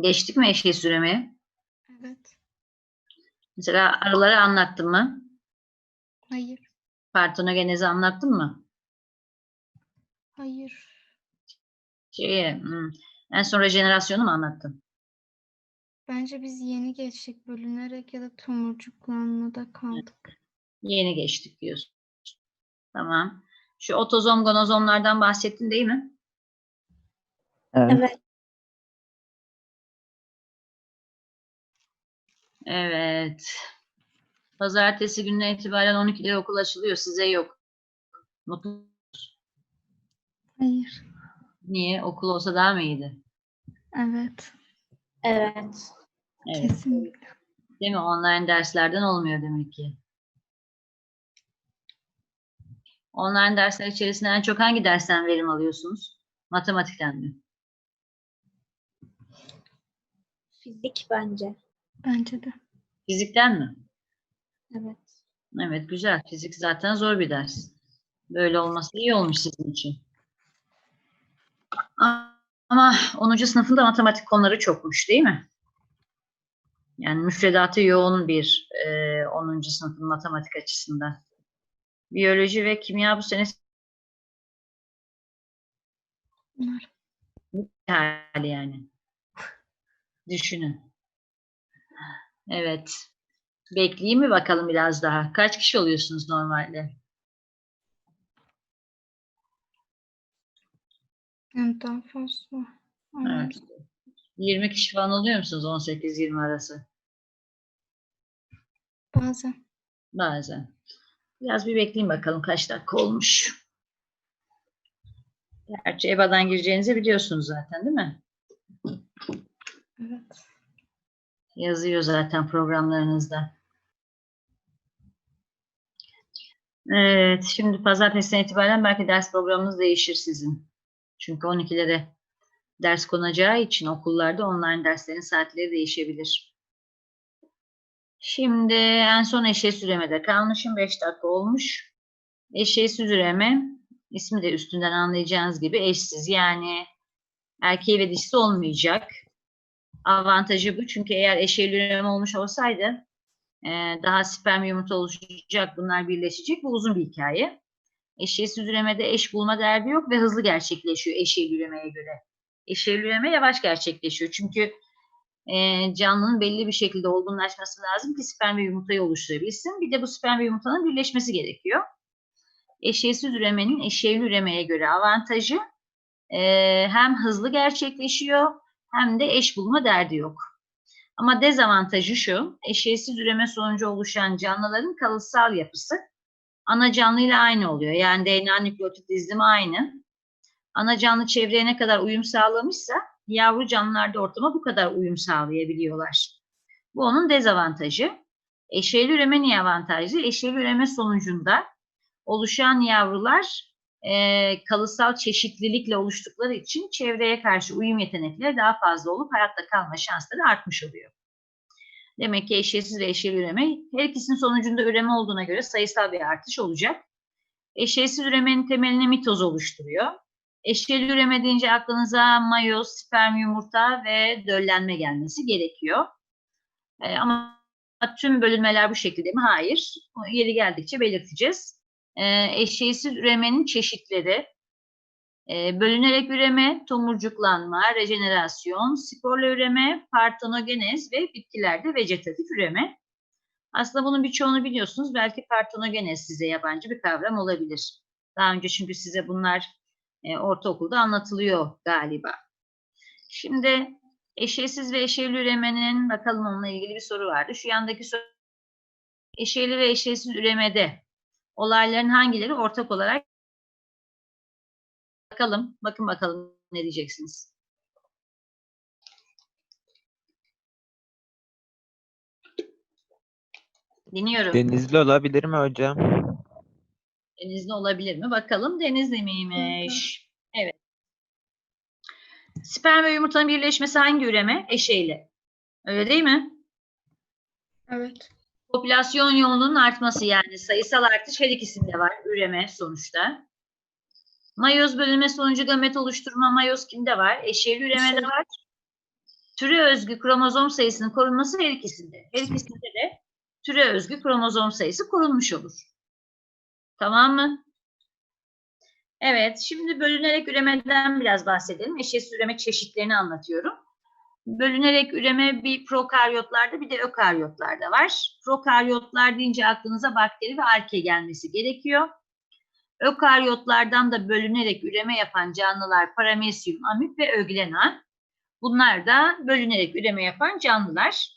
Geçtik mi eşeği üremeye? Evet. Mesela arıları anlattın mı? Hayır. Partonogenezi anlattın mı? Hayır. Şeye, hmm, en son rejenerasyonu mu anlattın? Bence biz yeni geçtik. Bölünerek ya da tomurcuklanmada kaldık. Yeni geçtik diyorsun. Tamam. Şu otozom gonozomlardan bahsettin değil mi? Evet. Evet. Pazartesi gününe itibaren 12'de okul açılıyor. Size yok. Mutlu. Hayır. Niye? Okul olsa daha mı iyiydi? Evet. Evet. Evet. Kesinlikle. Değil mi? Online derslerden olmuyor demek ki. Online dersler içerisinde en çok hangi dersten verim alıyorsunuz? Matematikten mi? Fizik bence. Bence de. Fizikten mi? Evet. Evet, güzel. Fizik zaten zor bir ders. Böyle olması iyi olmuş sizin için. Ama 10. sınıfında matematik konuları çokmuş değil mi? Yani müfredatı yoğun bir e, 10. sınıfın matematik açısından. Biyoloji ve kimya bu sene hali yani. Düşünün. Evet. Bekleyeyim mi bakalım biraz daha? Kaç kişi oluyorsunuz normalde? Daha fazla. Evet. 20 kişi falan oluyor musunuz 18-20 arası? Bazen. Bazen. Biraz bir bekleyin bakalım kaç dakika olmuş. Gerçi EBA'dan gireceğinizi biliyorsunuz zaten değil mi? Evet. Yazıyor zaten programlarınızda. Evet, şimdi pazartesinden itibaren belki ders programınız değişir sizin. Çünkü 12'lere ders konacağı için okullarda online derslerin saatleri değişebilir. Şimdi en son eşeği üremede kalmışım. 5 dakika olmuş. Eşeği üreme ismi de üstünden anlayacağınız gibi eşsiz. Yani erkeği ve dişisi olmayacak. Avantajı bu. Çünkü eğer eşeğli üreme olmuş olsaydı e, daha sperm yumurta oluşacak, bunlar birleşecek. Bu uzun bir hikaye. Eşeğsiz üremede eş bulma derdi yok ve hızlı gerçekleşiyor eşeğli üremeye göre. Eşeğli üreme yavaş gerçekleşiyor. Çünkü e, canlının belli bir şekilde olgunlaşması lazım ki sperm ve yumurtayı oluşturabilsin. Bir de bu sperm ve yumurtanın birleşmesi gerekiyor. Eşeğsiz üremenin eşeğli üremeye göre avantajı e, hem hızlı gerçekleşiyor hem de eş bulma derdi yok. Ama dezavantajı şu, eşeğsiz üreme sonucu oluşan canlıların kalıtsal yapısı ana canlıyla aynı oluyor. Yani DNA nükleotit dizilimi aynı. Ana canlı çevreye ne kadar uyum sağlamışsa yavru canlılar da ortama bu kadar uyum sağlayabiliyorlar. Bu onun dezavantajı. Eşeğli üreme niye avantajlı? Eşeğli üreme sonucunda oluşan yavrular e, kalıtsal çeşitlilikle oluştukları için çevreye karşı uyum yetenekleri daha fazla olup hayatta kalma şansları artmış oluyor. Demek ki eşeğsiz ve eşeğli üreme her ikisinin sonucunda üreme olduğuna göre sayısal bir artış olacak. Eşeğsiz üremenin temelini mitoz oluşturuyor. Eşeğli üreme deyince aklınıza mayoz, sperm yumurta ve döllenme gelmesi gerekiyor. E, ama tüm bölünmeler bu şekilde mi? Hayır. Yeri geldikçe belirteceğiz. E, eşeğsiz üremenin çeşitleri, e, bölünerek üreme, tomurcuklanma, rejenerasyon, sporla üreme, partonogenez ve bitkilerde vegetatif üreme. Aslında bunun birçoğunu biliyorsunuz. Belki partonogenez size yabancı bir kavram olabilir. Daha önce çünkü size bunlar e, ortaokulda anlatılıyor galiba. Şimdi eşeğsiz ve eşeğli üremenin bakalım onunla ilgili bir soru vardı. Şu yandaki soru eşeğli ve eşeğsiz üremede olayların hangileri ortak olarak bakalım. Bakın bakalım ne diyeceksiniz. Dinliyorum. Denizli olabilir mi hocam? Denizli olabilir mi? Bakalım Denizli miymiş? Evet. Sperm ve yumurtanın birleşmesi hangi üreme? Eşeğli. Öyle değil mi? Evet. Popülasyon yoğunluğunun artması yani sayısal artış her ikisinde var. Üreme sonuçta. Mayoz bölünme sonucu gamet oluşturma mayoz kimde var? Eşeğli üremede Eşeğli. var. türe özgü kromozom sayısının korunması her ikisinde. Her ikisinde de türe özgü kromozom sayısı korunmuş olur. Tamam mı? Evet, şimdi bölünerek üremeden biraz bahsedelim. Eşeğsiz üreme çeşitlerini anlatıyorum. Bölünerek üreme bir prokaryotlarda bir de ökaryotlarda var. Prokaryotlar deyince aklınıza bakteri ve arke gelmesi gerekiyor. Ökaryotlardan da bölünerek üreme yapan canlılar paramesyum, amip ve öglena. Bunlar da bölünerek üreme yapan canlılar.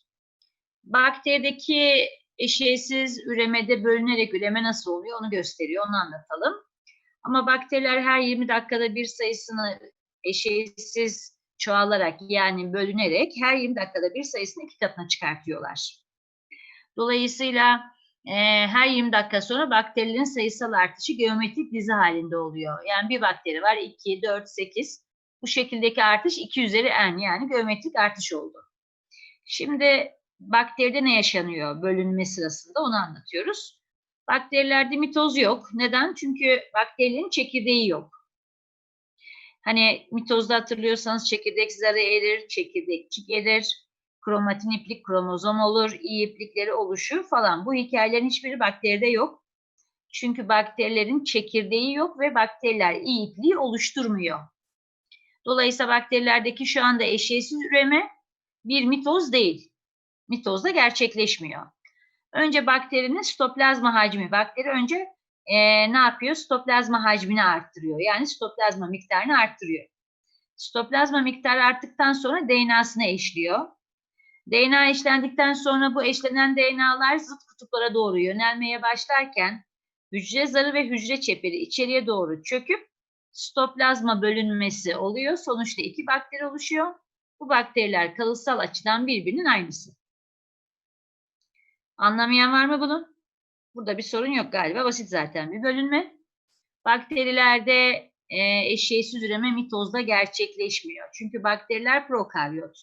Bakterideki eşeğsiz üremede bölünerek üreme nasıl oluyor onu gösteriyor, onu anlatalım. Ama bakteriler her 20 dakikada bir sayısını eşeğsiz çoğalarak yani bölünerek her 20 dakikada bir sayısını iki katına çıkartıyorlar. Dolayısıyla e, her 20 dakika sonra bakterilerin sayısal artışı geometrik dizi halinde oluyor. Yani bir bakteri var 2, 4, 8. Bu şekildeki artış 2 üzeri n yani geometrik artış oldu. Şimdi bakteride ne yaşanıyor bölünme sırasında onu anlatıyoruz. Bakterilerde mitoz yok. Neden? Çünkü bakterilerin çekirdeği yok. Hani mitozda hatırlıyorsanız çekirdek zarı erir, çekirdekçik erir, kromatin iplik kromozom olur, iyi iplikleri oluşur falan. Bu hikayelerin hiçbiri bakteride yok. Çünkü bakterilerin çekirdeği yok ve bakteriler iyi ipliği oluşturmuyor. Dolayısıyla bakterilerdeki şu anda eşeğsiz üreme bir mitoz değil. Mitozda gerçekleşmiyor. Önce bakterinin sitoplazma hacmi. Bakteri önce eee, ne yapıyor? Sitoplazma hacmini arttırıyor. Yani sitoplazma miktarını arttırıyor. Sitoplazma miktarı arttıktan sonra DNA'sına eşliyor. DNA eşlendikten sonra bu eşlenen DNA'lar zıt kutuplara doğru yönelmeye başlarken hücre zarı ve hücre çeperi içeriye doğru çöküp sitoplazma bölünmesi oluyor. Sonuçta iki bakteri oluşuyor. Bu bakteriler kalıtsal açıdan birbirinin aynısı. Anlamayan var mı bunu? Burada bir sorun yok galiba. Basit zaten bir bölünme. Bakterilerde e, eşeğsiz üreme mitozda gerçekleşmiyor. Çünkü bakteriler prokaryot.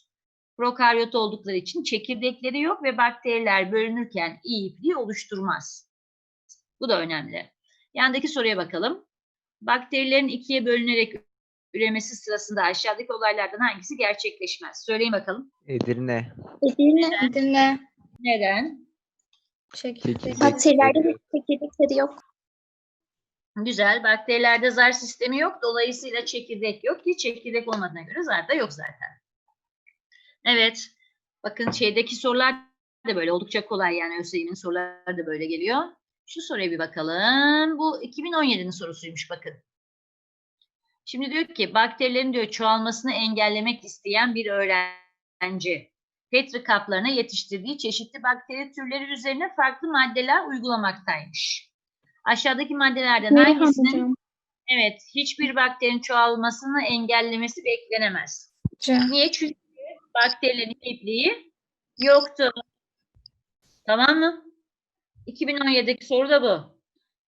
Prokaryot oldukları için çekirdekleri yok ve bakteriler bölünürken iyi ipliği oluşturmaz. Bu da önemli. Yandaki soruya bakalım. Bakterilerin ikiye bölünerek üremesi sırasında aşağıdaki olaylardan hangisi gerçekleşmez? Söyleyin bakalım. Edirne. Edirne. Dinle. Neden? Çekirdek. Bakterilerde de çekirdekleri yok. Güzel. Bakterilerde zar sistemi yok. Dolayısıyla çekirdek yok ki çekirdek olmadığına göre zar da yok zaten. Evet. Bakın şeydeki sorular da böyle oldukça kolay yani ÖSYM'in soruları da böyle geliyor. Şu soruya bir bakalım. Bu 2017'nin sorusuymuş bakın. Şimdi diyor ki bakterilerin diyor çoğalmasını engellemek isteyen bir öğrenci Petri kaplarına yetiştirdiği çeşitli bakteri türleri üzerine farklı maddeler uygulamaktaymış. Aşağıdaki maddelerden hangisinin hocam. evet hiçbir bakterinin çoğalmasını engellemesi beklenemez? C. Niye? Çünkü bakterilerin ipliği yoktu. Tamam mı? 2017'deki soru da bu.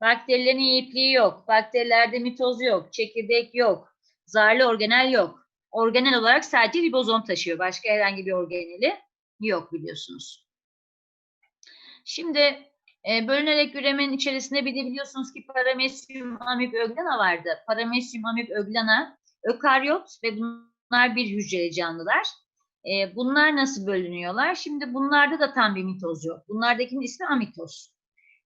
Bakterilerin ipliği yok. Bakterilerde mitoz yok. Çekirdek yok. Zarlı organel yok. Organel olarak sadece ribozom taşıyor. Başka herhangi bir organeli yok biliyorsunuz. Şimdi e, bölünerek üremenin içerisinde bir de biliyorsunuz ki paramesyum amip öglana vardı. Paramesyum amip öglana ökaryot ve bunlar bir hücreli canlılar. E, bunlar nasıl bölünüyorlar? Şimdi bunlarda da tam bir mitoz yok. Bunlardakinin ismi amitoz.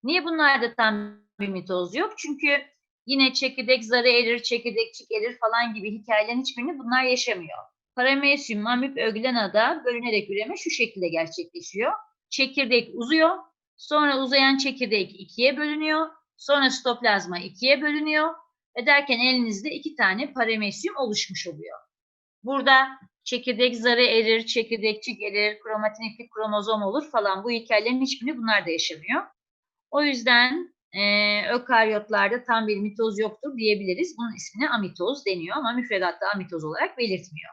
Niye bunlarda tam bir mitoz yok? Çünkü yine çekirdek zarı erir, çekirdekçik erir falan gibi hikayelerin hiçbirini bunlar yaşamıyor. Paramesyum amip öglenada bölünerek üreme şu şekilde gerçekleşiyor. Çekirdek uzuyor. Sonra uzayan çekirdek ikiye bölünüyor. Sonra sitoplazma ikiye bölünüyor. Ve derken elinizde iki tane paramesyum oluşmuş oluyor. Burada çekirdek zarı erir, çekirdekçik erir, kromatin iplik kromozom olur falan. Bu hikayelerin hiçbirini bunlar da yaşamıyor. O yüzden e, ökaryotlarda tam bir mitoz yoktur diyebiliriz. Bunun ismine amitoz deniyor ama müfredatta amitoz olarak belirtmiyor.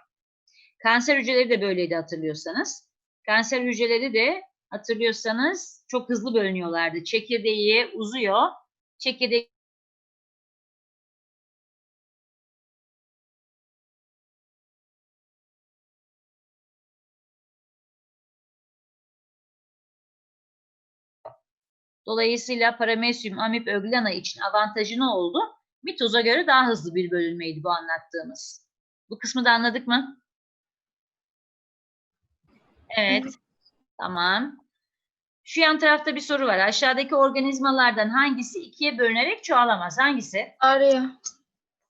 Kanser hücreleri de böyleydi hatırlıyorsanız. Kanser hücreleri de hatırlıyorsanız çok hızlı bölünüyorlardı. Çekirdeği uzuyor. Çekirdek Dolayısıyla paramesyum amip öglana için avantajı ne oldu? Mitoza göre daha hızlı bir bölünmeydi bu anlattığımız. Bu kısmı da anladık mı? Evet. Tamam. Şu yan tarafta bir soru var. Aşağıdaki organizmalardan hangisi ikiye bölünerek çoğalamaz? Hangisi? Arya.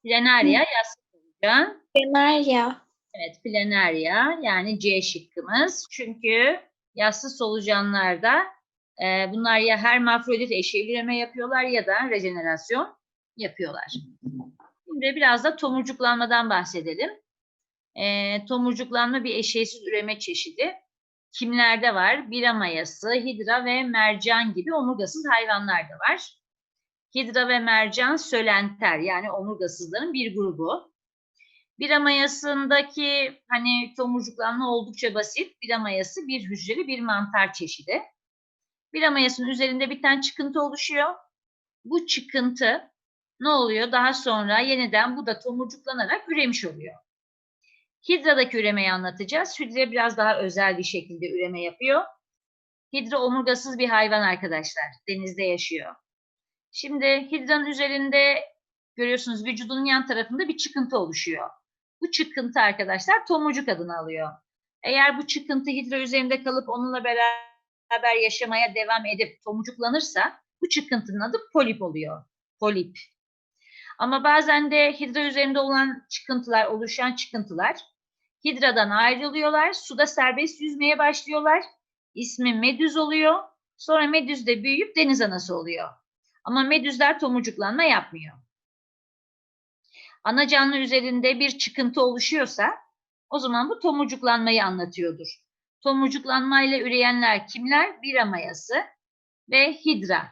Planaria, solucan. Genarya. Evet, planaria yani C şıkkımız. Çünkü yassı solucanlarda e, bunlar ya hermafrodit eşeğil üreme yapıyorlar ya da rejenerasyon yapıyorlar. Şimdi biraz da tomurcuklanmadan bahsedelim. E, tomurcuklanma bir eşeğsiz üreme çeşidi. Kimlerde var? Bira mayası, hidra ve mercan gibi omurgasız hayvanlarda var. Hidra ve mercan sölenter yani omurgasızların bir grubu. Bira mayasındaki hani tomurcuklanma oldukça basit. Bira mayası bir hücreli bir mantar çeşidi. Bira mayasının üzerinde bir tane çıkıntı oluşuyor. Bu çıkıntı ne oluyor? Daha sonra yeniden bu da tomurcuklanarak üremiş oluyor. Hidra'daki üremeyi anlatacağız. Hidra biraz daha özel bir şekilde üreme yapıyor. Hidra omurgasız bir hayvan arkadaşlar. Denizde yaşıyor. Şimdi hidranın üzerinde görüyorsunuz vücudunun yan tarafında bir çıkıntı oluşuyor. Bu çıkıntı arkadaşlar tomurcuk adını alıyor. Eğer bu çıkıntı hidra üzerinde kalıp onunla beraber yaşamaya devam edip tomurcuklanırsa bu çıkıntının adı polip oluyor. Polip. Ama bazen de hidra üzerinde olan çıkıntılar, oluşan çıkıntılar hidradan ayrılıyorlar. Suda serbest yüzmeye başlıyorlar. İsmi medüz oluyor. Sonra medüz de büyüyüp deniz anası oluyor. Ama medüzler tomurcuklanma yapmıyor. Ana canlı üzerinde bir çıkıntı oluşuyorsa o zaman bu tomurcuklanmayı anlatıyordur. Tomurcuklanmayla üreyenler kimler? Bira mayası ve hidra.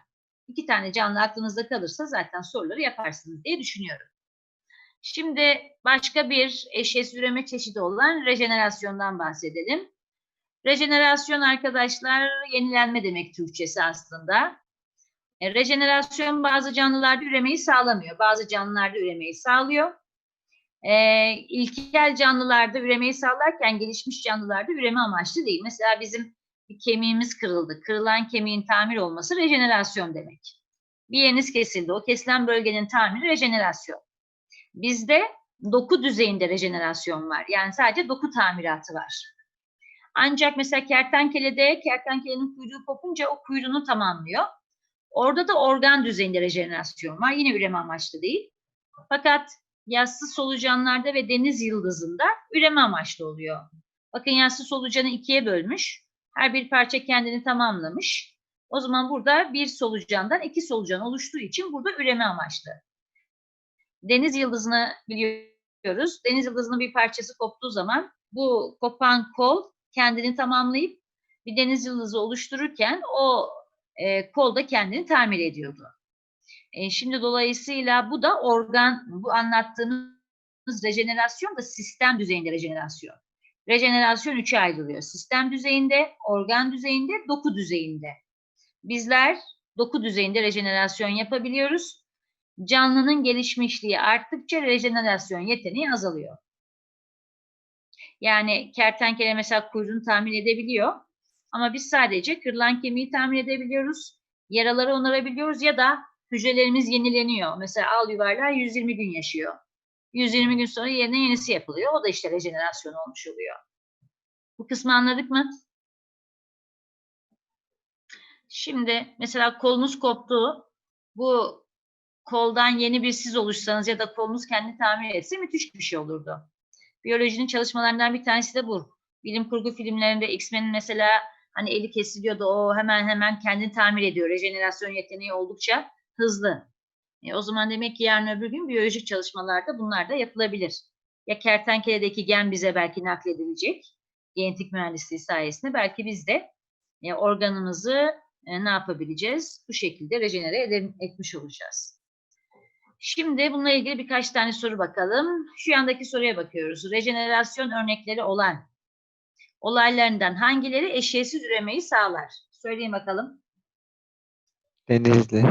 İki tane canlı aklınızda kalırsa zaten soruları yaparsınız diye düşünüyorum. Şimdi başka bir eşeğsiz üreme çeşidi olan rejenerasyondan bahsedelim. Rejenerasyon arkadaşlar yenilenme demek Türkçesi aslında. E, rejenerasyon bazı canlılarda üremeyi sağlamıyor. Bazı canlılarda üremeyi sağlıyor. E, ilkel canlılarda üremeyi sağlarken gelişmiş canlılarda üreme amaçlı değil. Mesela bizim bir kemiğimiz kırıldı. Kırılan kemiğin tamir olması rejenerasyon demek. Bir yeriniz kesildi. O kesilen bölgenin tamiri rejenerasyon. Bizde doku düzeyinde rejenerasyon var. Yani sadece doku tamiratı var. Ancak mesela kertenkelede kertenkelenin kuyruğu kopunca o kuyruğunu tamamlıyor. Orada da organ düzeyinde rejenerasyon var. Yine üreme amaçlı değil. Fakat yassı solucanlarda ve deniz yıldızında üreme amaçlı oluyor. Bakın yassı solucanı ikiye bölmüş. Her bir parça kendini tamamlamış. O zaman burada bir solucandan iki solucan oluştuğu için burada üreme amaçlı. Deniz yıldızını biliyoruz. Deniz yıldızının bir parçası koptuğu zaman bu kopan kol kendini tamamlayıp bir deniz yıldızı oluştururken o e, kol da kendini tamir ediyordu. E, şimdi dolayısıyla bu da organ, bu anlattığımız rejenerasyon da sistem düzeyinde rejenerasyon. Rejenerasyon üçe ayrılıyor. Sistem düzeyinde, organ düzeyinde, doku düzeyinde. Bizler doku düzeyinde rejenerasyon yapabiliyoruz. Canlının gelişmişliği arttıkça rejenerasyon yeteneği azalıyor. Yani kertenkele mesela kuyruğunu tamir edebiliyor. Ama biz sadece kırılan kemiği tamir edebiliyoruz. Yaraları onarabiliyoruz ya da hücrelerimiz yenileniyor. Mesela al yuvarlar 120 gün yaşıyor. 120 gün sonra yerine yenisi yapılıyor. O da işte rejenerasyon olmuş oluyor. Bu kısmı anladık mı? Şimdi mesela kolunuz koptu. Bu koldan yeni bir siz oluşsanız ya da kolunuz kendi tamir etse müthiş bir şey olurdu. Biyolojinin çalışmalarından bir tanesi de bu. Bilim kurgu filmlerinde X-Men'in mesela hani eli kesiliyordu o hemen hemen kendini tamir ediyor. Rejenerasyon yeteneği oldukça hızlı. E, o zaman demek ki yarın öbür gün biyolojik çalışmalarda bunlar da yapılabilir. Ya kertenkeledeki gen bize belki nakledilecek genetik mühendisliği sayesinde belki biz de e, organımızı e, ne yapabileceğiz? Bu şekilde rejenere ed- etmiş olacağız. Şimdi bununla ilgili birkaç tane soru bakalım. Şu yandaki soruya bakıyoruz. Rejenerasyon örnekleri olan olaylarından hangileri eşeğsiz üremeyi sağlar? Söyleyin bakalım. Denizli.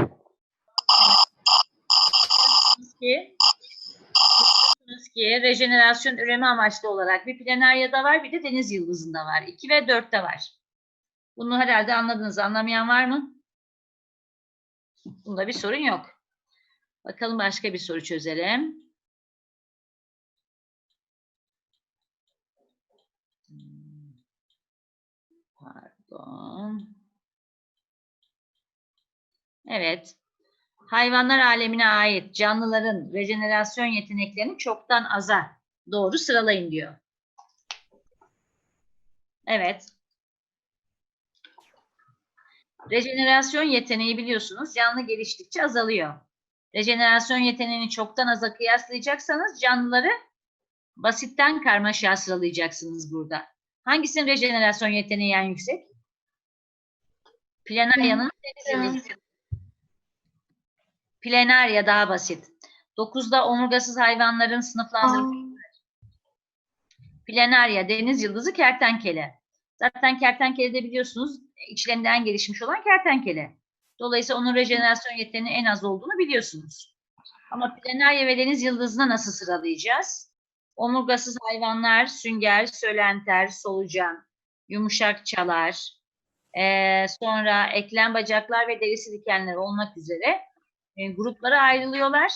Ki, ki rejenerasyon üreme amaçlı olarak bir planaryada var bir de deniz yıldızında var. 2 ve 4'te var. Bunu herhalde anladınız. Anlamayan var mı? Bunda bir sorun yok. Bakalım başka bir soru çözelim. Pardon. Evet. Hayvanlar alemine ait canlıların rejenerasyon yeteneklerini çoktan aza doğru sıralayın diyor. Evet. Rejenerasyon yeteneği biliyorsunuz canlı geliştikçe azalıyor. Rejenerasyon yeteneğini çoktan aza kıyaslayacaksanız canlıları basitten karmaşa sıralayacaksınız burada. Hangisinin rejenerasyon yeteneği en yüksek? Planaria'nın deniz Planaria daha basit. 9'da omurgasız hayvanların sınıflandırılması. Planaria, deniz yıldızı, kertenkele. Zaten kertenkele de biliyorsunuz içlerinden en gelişmiş olan kertenkele. Dolayısıyla onun rejenerasyon yeteneği en az olduğunu biliyorsunuz. Ama planaria ve deniz yıldızına nasıl sıralayacağız? Omurgasız hayvanlar, sünger, sölenter, solucan, yumuşak çalar, eee, sonra eklem bacaklar ve derisi dikenler olmak üzere e, gruplara ayrılıyorlar.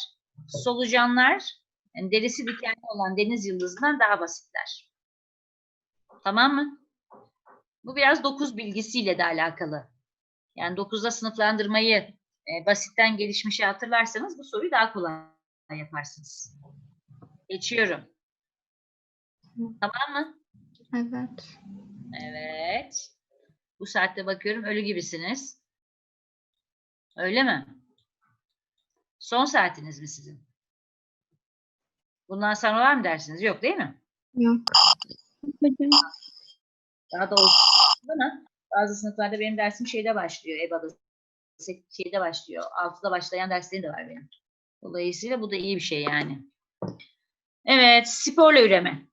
Solucanlar yani derisi dikenli olan deniz yıldızından daha basitler. Tamam mı? Bu biraz 9 bilgisiyle de alakalı. Yani 9'da sınıflandırmayı e, basitten gelişmişe hatırlarsanız bu soruyu daha kolay yaparsınız. Geçiyorum. Tamam mı? Evet. Evet. Bu saatte bakıyorum ölü gibisiniz. Öyle mi? Son saatiniz mi sizin? Bundan sonra var mı dersiniz? Yok değil mi? Yok. Daha da olsun ama bazı sınıflarda benim dersim şeyde başlıyor. EBA'da şeyde başlıyor. 6'da başlayan derslerim de var benim. Dolayısıyla bu da iyi bir şey yani. Evet, sporla üreme.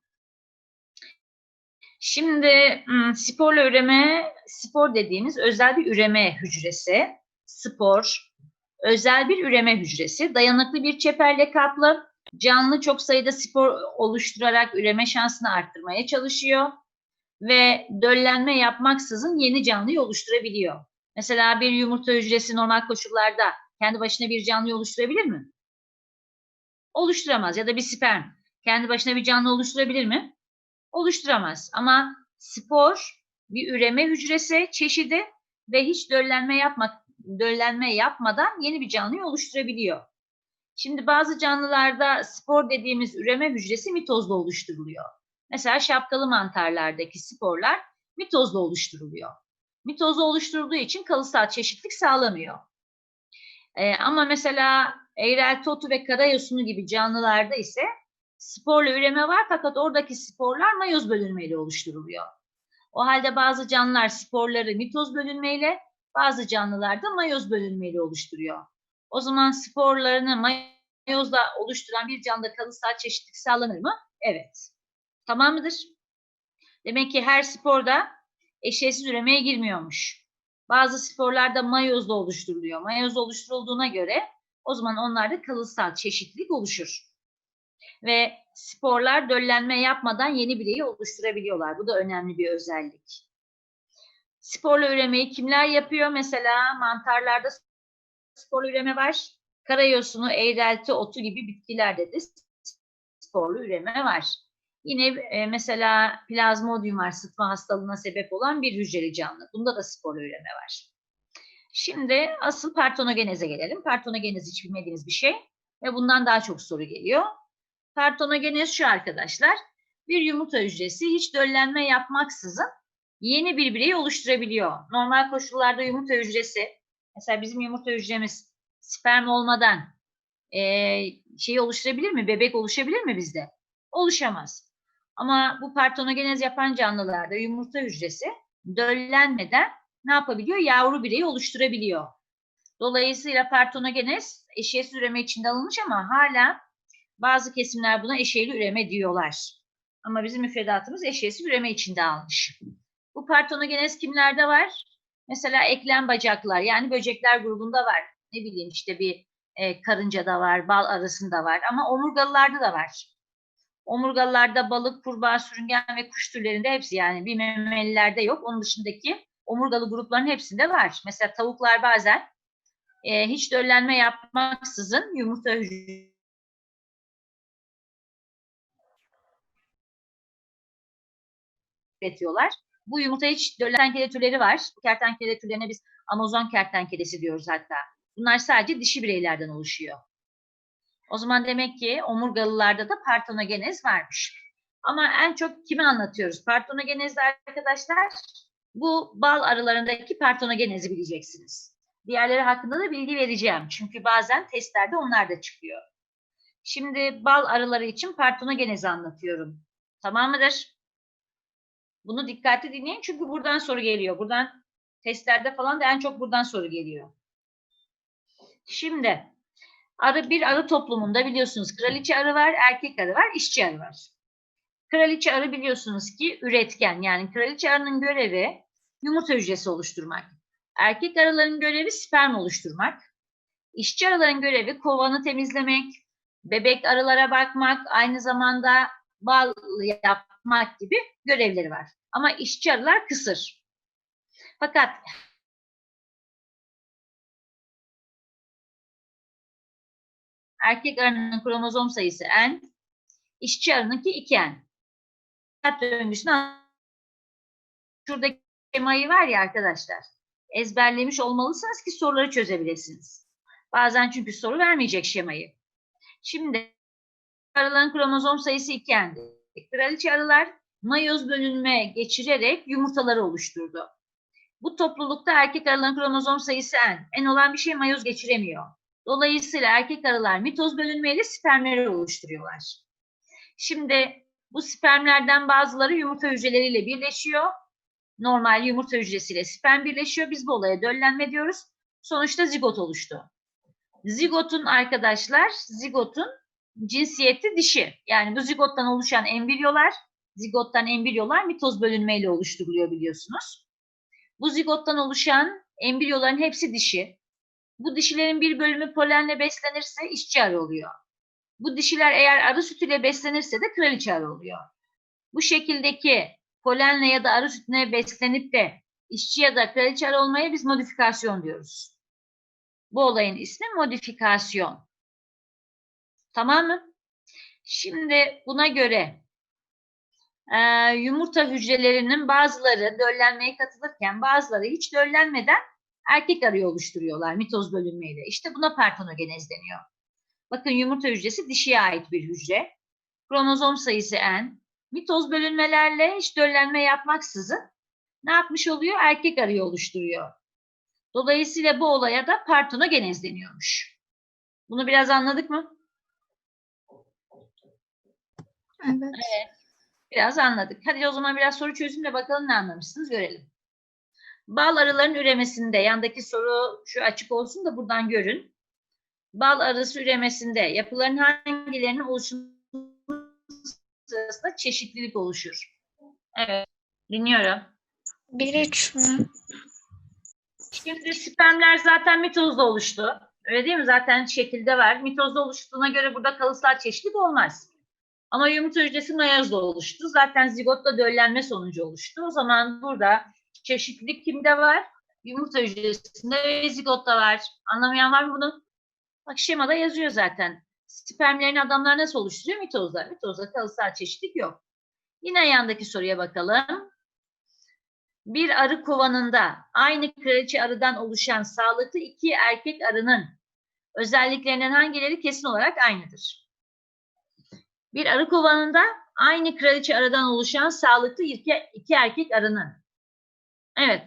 Şimdi sporla üreme, spor dediğimiz özel bir üreme hücresi. Spor, özel bir üreme hücresi. Dayanıklı bir çeperle kaplı. Canlı çok sayıda spor oluşturarak üreme şansını arttırmaya çalışıyor. Ve döllenme yapmaksızın yeni canlıyı oluşturabiliyor. Mesela bir yumurta hücresi normal koşullarda kendi başına bir canlıyı oluşturabilir mi? Oluşturamaz. Ya da bir sperm kendi başına bir canlı oluşturabilir mi? Oluşturamaz. Ama spor bir üreme hücresi çeşidi ve hiç döllenme yapmak döllenme yapmadan yeni bir canlıyı oluşturabiliyor. Şimdi bazı canlılarda spor dediğimiz üreme hücresi mitozla oluşturuluyor. Mesela şapkalı mantarlardaki sporlar mitozla oluşturuluyor. Mitozla oluşturulduğu için kalısal çeşitlilik sağlamıyor. Ee, ama mesela eğrelti otu ve karayosunu gibi canlılarda ise sporla üreme var fakat oradaki sporlar mayoz bölünmeyle oluşturuluyor. O halde bazı canlılar sporları mitoz bölünmeyle, bazı canlılar da mayoz bölünmeyle oluşturuyor. O zaman sporlarını mayozla oluşturan bir canlıda kalısal çeşitlilik sağlanır mı? Evet. Tamam mıdır? Demek ki her sporda eşeğsiz üremeye girmiyormuş. Bazı sporlarda mayozla oluşturuluyor. Mayoz oluşturulduğuna göre o zaman onlarda kalısal çeşitlilik oluşur. Ve sporlar döllenme yapmadan yeni bireyi oluşturabiliyorlar. Bu da önemli bir özellik. Sporla üremeyi kimler yapıyor? Mesela mantarlarda sporlu üreme var. Karayosunu, eğrelti, otu gibi bitkilerde de sporlu üreme var. Yine e, mesela plazmodium var, sıtma hastalığına sebep olan bir hücreli canlı. Bunda da sporlu üreme var. Şimdi asıl partonogeneze gelelim. Partonogenez hiç bilmediğiniz bir şey ve bundan daha çok soru geliyor. Partonogenez şu arkadaşlar. Bir yumurta hücresi hiç döllenme yapmaksızın yeni bir bireyi oluşturabiliyor. Normal koşullarda yumurta hücresi, mesela bizim yumurta hücremiz sperm olmadan e, şeyi oluşturabilir mi? Bebek oluşabilir mi bizde? Oluşamaz. Ama bu partonogenez yapan canlılarda yumurta hücresi döllenmeden ne yapabiliyor? Yavru bireyi oluşturabiliyor. Dolayısıyla partonogenez eşeğsiz üreme içinde alınmış ama hala bazı kesimler buna eşeğli üreme diyorlar. Ama bizim müfredatımız eşeğsiz üreme içinde almış. Bu partonogenez kimlerde var? Mesela eklem bacaklar yani böcekler grubunda var. Ne bileyim işte bir e, karıncada var, bal arasında var ama omurgalılarda da var. Omurgalılarda balık, kurbağa, sürüngen ve kuş türlerinde hepsi yani bir memelilerde yok. Onun dışındaki omurgalı grupların hepsinde var. Mesela tavuklar bazen e, hiç döllenme yapmaksızın yumurta hücresi üretiyorlar. Bu yumurta hiç kertenkele türleri var. Bu kertenkele türlerine biz Amazon kertenkelesi diyoruz hatta. Bunlar sadece dişi bireylerden oluşuyor. O zaman demek ki omurgalılarda da partonogenez varmış. Ama en çok kimi anlatıyoruz? Partonogenezde arkadaşlar bu bal arılarındaki partonogenezi bileceksiniz. Diğerleri hakkında da bilgi vereceğim. Çünkü bazen testlerde onlar da çıkıyor. Şimdi bal arıları için partonogenezi anlatıyorum. Tamam mıdır? Bunu dikkatli dinleyin çünkü buradan soru geliyor. Buradan testlerde falan da en çok buradan soru geliyor. Şimdi arı bir arı toplumunda biliyorsunuz kraliçe arı var, erkek arı var, işçi arı var. Kraliçe arı biliyorsunuz ki üretken yani kraliçe arının görevi yumurta hücresi oluşturmak. Erkek arıların görevi sperm oluşturmak. İşçi arıların görevi kovanı temizlemek, bebek arılara bakmak, aynı zamanda bal yapmak gibi görevleri var. Ama işçi arılar kısır. Fakat erkek arının kromozom sayısı n, işçi arınınki 2n. Hayat döngüsünü şuradaki şemayı var ya arkadaşlar. Ezberlemiş olmalısınız ki soruları çözebilirsiniz. Bazen çünkü soru vermeyecek şemayı. Şimdi arıların kromozom sayısı 2n'di. Kraliçe arılar mayoz bölünme geçirerek yumurtaları oluşturdu. Bu toplulukta erkek arıların kromozom sayısı n. N olan bir şey mayoz geçiremiyor. Dolayısıyla erkek arılar mitoz bölünmeyle spermleri oluşturuyorlar. Şimdi bu spermlerden bazıları yumurta hücreleriyle birleşiyor. Normal yumurta hücresiyle sperm birleşiyor. Biz bu olaya döllenme diyoruz. Sonuçta zigot oluştu. Zigotun arkadaşlar, zigotun cinsiyeti dişi. Yani bu zigottan oluşan embriyolar, zigottan embriyolar mitoz bölünmeyle oluşturuluyor biliyorsunuz. Bu zigottan oluşan embriyoların hepsi dişi. Bu dişilerin bir bölümü polenle beslenirse işçi arı oluyor. Bu dişiler eğer arı sütüyle beslenirse de kraliçe arı oluyor. Bu şekildeki polenle ya da arı sütüne beslenip de işçi ya da kraliçe arı olmaya biz modifikasyon diyoruz. Bu olayın ismi modifikasyon. Tamam mı? Şimdi buna göre e, yumurta hücrelerinin bazıları döllenmeye katılırken bazıları hiç döllenmeden erkek arıyı oluşturuyorlar mitoz bölünmeyle. İşte buna partonogenez deniyor. Bakın yumurta hücresi dişiye ait bir hücre. Kromozom sayısı n. Mitoz bölünmelerle hiç döllenme yapmaksızın ne yapmış oluyor? Erkek arıyı oluşturuyor. Dolayısıyla bu olaya da partonogenez deniyormuş. Bunu biraz anladık mı? Evet. Biraz anladık. Hadi o zaman biraz soru çözümle bakalım ne anlamışsınız görelim. Bal arıların üremesinde, yandaki soru şu açık olsun da buradan görün. Bal arısı üremesinde yapıların hangilerinin oluşumu sırasında çeşitlilik oluşur? Evet, dinliyorum. Bir üç mü? Şimdi spermler zaten mitozda oluştu. Öyle değil mi? Zaten şekilde var. Mitozda oluştuğuna göre burada kalıtsal çeşitlilik olmaz. Ama yumurta hücresi mayozda oluştu. Zaten zigotla döllenme sonucu oluştu. O zaman burada çeşitlilik kimde var? Yumurta hücresinde ve zigotta var. Anlamayan var mı bunu? Bak şemada yazıyor zaten. Spermlerin adamlar nasıl oluşturuyor? Mitozda. Mitozda kalıtsal çeşitlilik yok. Yine yandaki soruya bakalım. Bir arı kovanında aynı kraliçe arıdan oluşan sağlıklı iki erkek arının özelliklerinden hangileri kesin olarak aynıdır? Bir arı kovanında aynı kraliçe arıdan oluşan sağlıklı iki, erkek arının. Evet.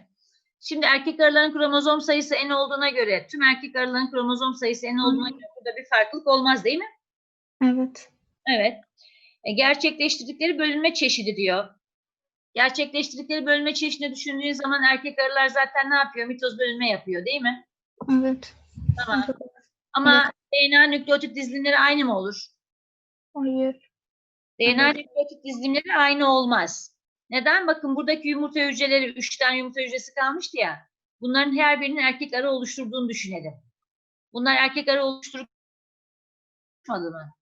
Şimdi erkek arıların kromozom sayısı n olduğuna göre tüm erkek arıların kromozom sayısı n olduğuna göre burada bir farklılık olmaz değil mi? Evet. Evet. E, gerçekleştirdikleri bölünme çeşidi diyor. Gerçekleştirdikleri bölünme çeşidini düşündüğün zaman erkek arılar zaten ne yapıyor? Mitoz bölünme yapıyor değil mi? Evet. Tamam. Ama DNA nükleotit dizilimleri aynı mı olur? Hayır. DNA nükleotit dizilimleri aynı olmaz. Neden? Bakın buradaki yumurta hücreleri, üç tane yumurta hücresi kalmıştı ya. Bunların her birinin erkek arı oluşturduğunu düşünelim. Bunlar erkek arı oluşturmadı mı?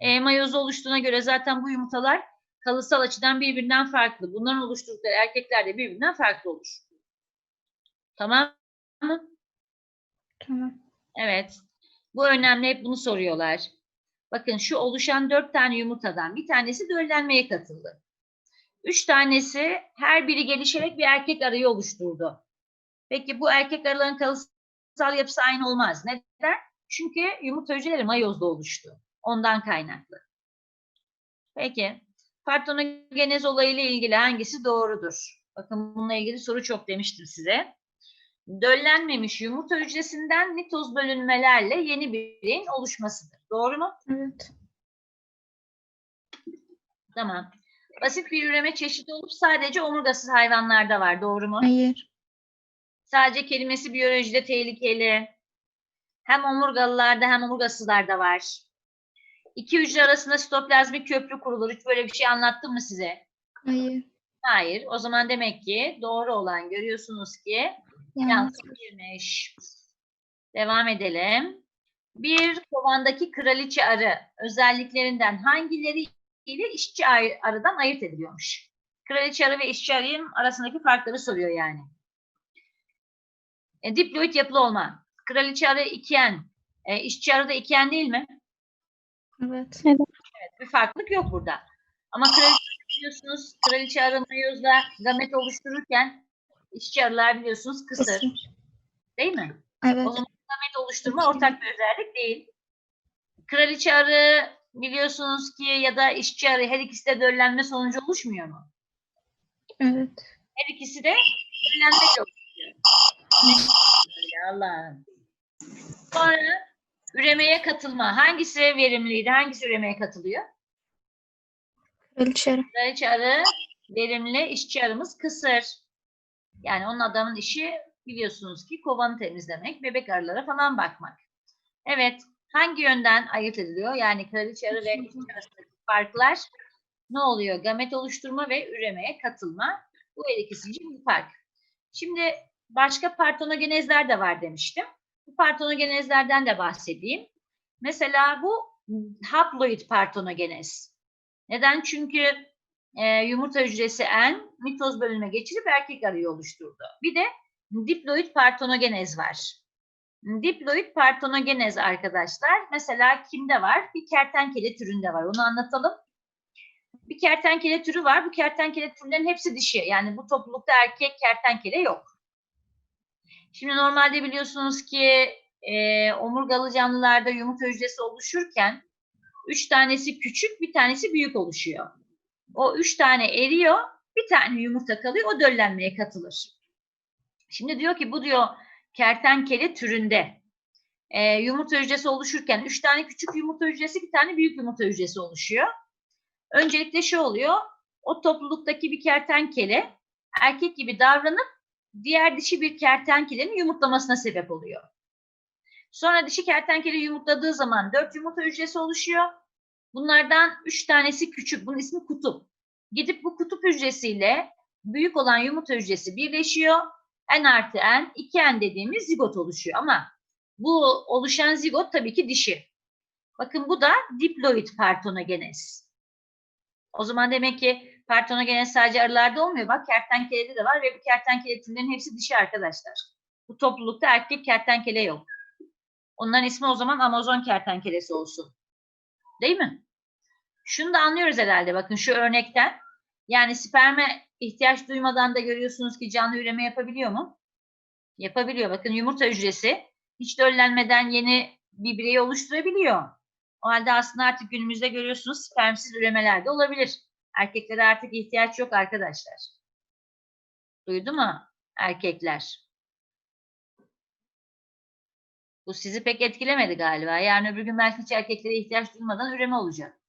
E, mayoz oluştuğuna göre zaten bu yumurtalar kalıtsal açıdan birbirinden farklı. Bunların oluşturdukları erkekler de birbirinden farklı olur. Tamam mı? Tamam. Evet. Bu önemli. Hep bunu soruyorlar. Bakın şu oluşan dört tane yumurtadan bir tanesi döllenmeye katıldı. Üç tanesi her biri gelişerek bir erkek arayı oluşturdu. Peki bu erkek arıların kalıtsal yapısı aynı olmaz. Neden? Çünkü yumurta hücreleri mayozda oluştu. Ondan kaynaklı. Peki partonogenez olayıyla ilgili hangisi doğrudur? Bakın bununla ilgili soru çok demiştim size. Döllenmemiş yumurta hücresinden mitoz bölünmelerle yeni bireyin oluşmasıdır. Doğru mu? Evet. Tamam. Basit bir üreme çeşidi olup sadece omurgasız hayvanlarda var. Doğru mu? Hayır. Sadece kelimesi biyolojide tehlikeli. Hem omurgalılarda hem omurgasızlarda var. İki hücre arasında sitoplazmik köprü kurulur. Hiç böyle bir şey anlattım mı size? Hayır. Hayır. O zaman demek ki doğru olan görüyorsunuz ki Yanlış. girmiş. Devam edelim. Bir kovandaki kraliçe arı özelliklerinden hangileri ile işçi arıdan ayırt ediliyormuş? Kraliçe arı ve işçi arının arasındaki farkları soruyor yani. E, diploid yapılı olma. Kraliçe arı ikiyen, e, işçi arı da ikiyen değil mi? Evet. Bir farklılık yok burada. Ama kraliçe biliyorsunuz kraliçe arı mayozla gamet oluştururken işçi arılar biliyorsunuz kısır. Kısır. Değil mi? Evet. O zaman gamet oluşturma ortak bir özellik değil. Kraliçe arı biliyorsunuz ki ya da işçi arı her ikisi de döllenme sonucu oluşmuyor mu? Evet. Her ikisi de döllenmeyle oluşuyor. Allah'ım. Sonra üremeye katılma. Hangisi verimliydi? Hangisi üremeye katılıyor? Kraliçe. Kraliçe arı verimli, işçi arımız kısır. Yani onun adamın işi biliyorsunuz ki kovanı temizlemek, bebek arılara falan bakmak. Evet, hangi yönden ayırt ediliyor? Yani kraliçe arı ve işçi arasındaki farklar ne oluyor? Gamet oluşturma ve üremeye katılma. Bu her ikisi için bir fark. Şimdi başka partonogenezler de var demiştim. Bu partonogenezlerden de bahsedeyim. Mesela bu haploid partonogenez. Neden? Çünkü e, yumurta hücresi N mitoz bölünme geçirip erkek arıyı oluşturdu. Bir de diploid partonogenez var. Diploid partonogenez arkadaşlar mesela kimde var? Bir kertenkele türünde var. Onu anlatalım. Bir kertenkele türü var. Bu kertenkele türlerinin hepsi dişi. Yani bu toplulukta erkek kertenkele yok. Şimdi normalde biliyorsunuz ki e, omurgalı canlılarda yumurta hücresi oluşurken üç tanesi küçük, bir tanesi büyük oluşuyor. O üç tane eriyor, bir tane yumurta kalıyor, o döllenmeye katılır. Şimdi diyor ki bu diyor kertenkele türünde e, yumurta hücresi oluşurken üç tane küçük yumurta hücresi, bir tane büyük yumurta hücresi oluşuyor. Öncelikle şu oluyor, o topluluktaki bir kertenkele erkek gibi davranıp diğer dişi bir kertenkelenin yumurtlamasına sebep oluyor. Sonra dişi kertenkele yumurtladığı zaman dört yumurta hücresi oluşuyor. Bunlardan üç tanesi küçük. Bunun ismi kutup. Gidip bu kutup hücresiyle büyük olan yumurta hücresi birleşiyor. N artı N, 2N dediğimiz zigot oluşuyor. Ama bu oluşan zigot tabii ki dişi. Bakın bu da diploid partonogenez. O zaman demek ki partonogenez sadece arılarda olmuyor. Bak kertenkelede de var ve bu kertenkele türlerinin hepsi dişi arkadaşlar. Bu toplulukta erkek kertenkele yok. Onların ismi o zaman Amazon kertenkelesi olsun. Değil mi? Şunu da anlıyoruz herhalde bakın şu örnekten. Yani sperme ihtiyaç duymadan da görüyorsunuz ki canlı üreme yapabiliyor mu? Yapabiliyor. Bakın yumurta hücresi hiç döllenmeden yeni bir bireyi oluşturabiliyor. O halde aslında artık günümüzde görüyorsunuz spermsiz üremeler de olabilir. Erkeklere artık ihtiyaç yok arkadaşlar. Duydu mu erkekler? Bu sizi pek etkilemedi galiba. Yarın öbür gün belki hiç erkeklere ihtiyaç duymadan üreme olacak.